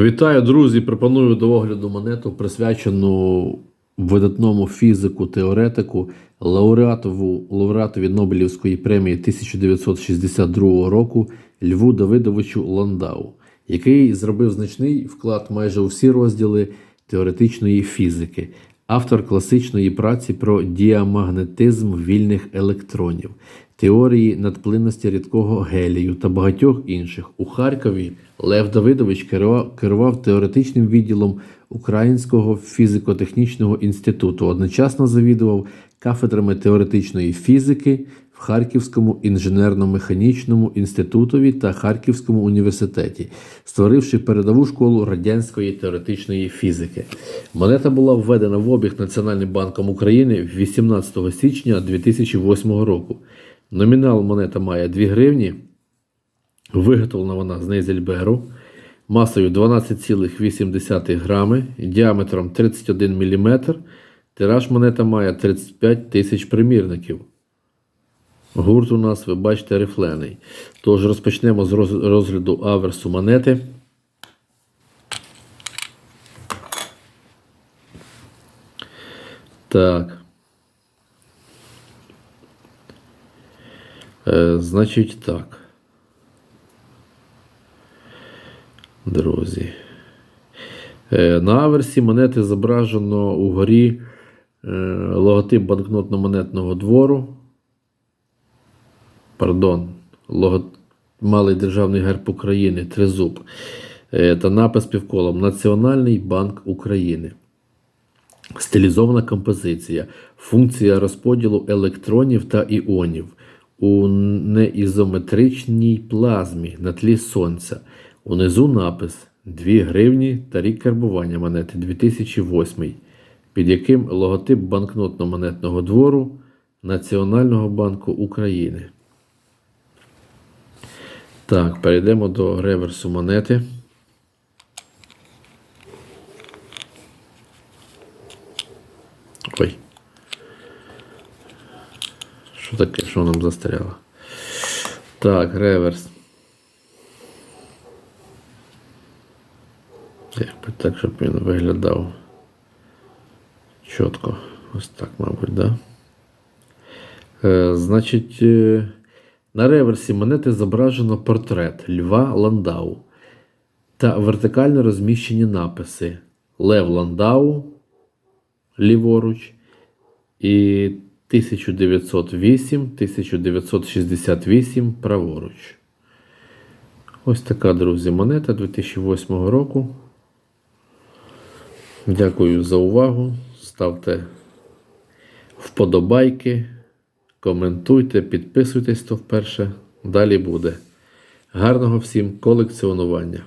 Вітаю, друзі! Пропоную до огляду монету, присвячену видатному фізику, теоретику, лауреатову, лауреатові Нобелівської премії 1962 року Льву Давидовичу Ландау, який зробив значний вклад майже у всі розділи теоретичної фізики, автор класичної праці про діамагнетизм вільних електронів, теорії надплинності рідкого гелію та багатьох інших. У Харкові Лев Давидович керував, теоретичним відділом Українського фізико-технічного інституту, одночасно завідував кафедрами теоретичної фізики в Харківському інженерно-механічному інститутові та Харківському університеті, створивши передову школу радянської теоретичної фізики. Монета була введена в обіг Національним банком України 18 січня 2008 року. Номінал монета має 2 гривні. Виготовлена вона з Нейзельберу масою 12,8 грами, діаметром 31 мм. Тираж монета має 35 тисяч примірників. Гурт у нас, ви бачите, рифлений. Тож розпочнемо з розгляду аверсу монети. Так. Е, значить так. Друзі. Е, На аверсі монети зображено угорі е, логотип банкнотно-монетного двору. Пардон, лого... Малий державний герб України, тризуб. Е, Та напис півколом Національний банк України. Стилізована композиція. Функція розподілу електронів та іонів у неізометричній плазмі на тлі сонця. Унизу напис 2 гривні та рік карбування монети 2008, під яким логотип банкнотно-монетного двору Національного банку України. Так, перейдемо до реверсу монети. Ой. Що таке, що нам застряло? Так, реверс. Якби так, щоб він виглядав чітко. Ось так, мабуть, да? Е, значить, е, на реверсі монети зображено портрет Льва Ландау та вертикально розміщені написи Лев Ландау ліворуч і 1908-1968 праворуч. Ось така, друзі, монета 2008 року. Дякую за увагу. Ставте вподобайки, коментуйте, підписуйтесь, то вперше. Далі буде. Гарного всім колекціонування!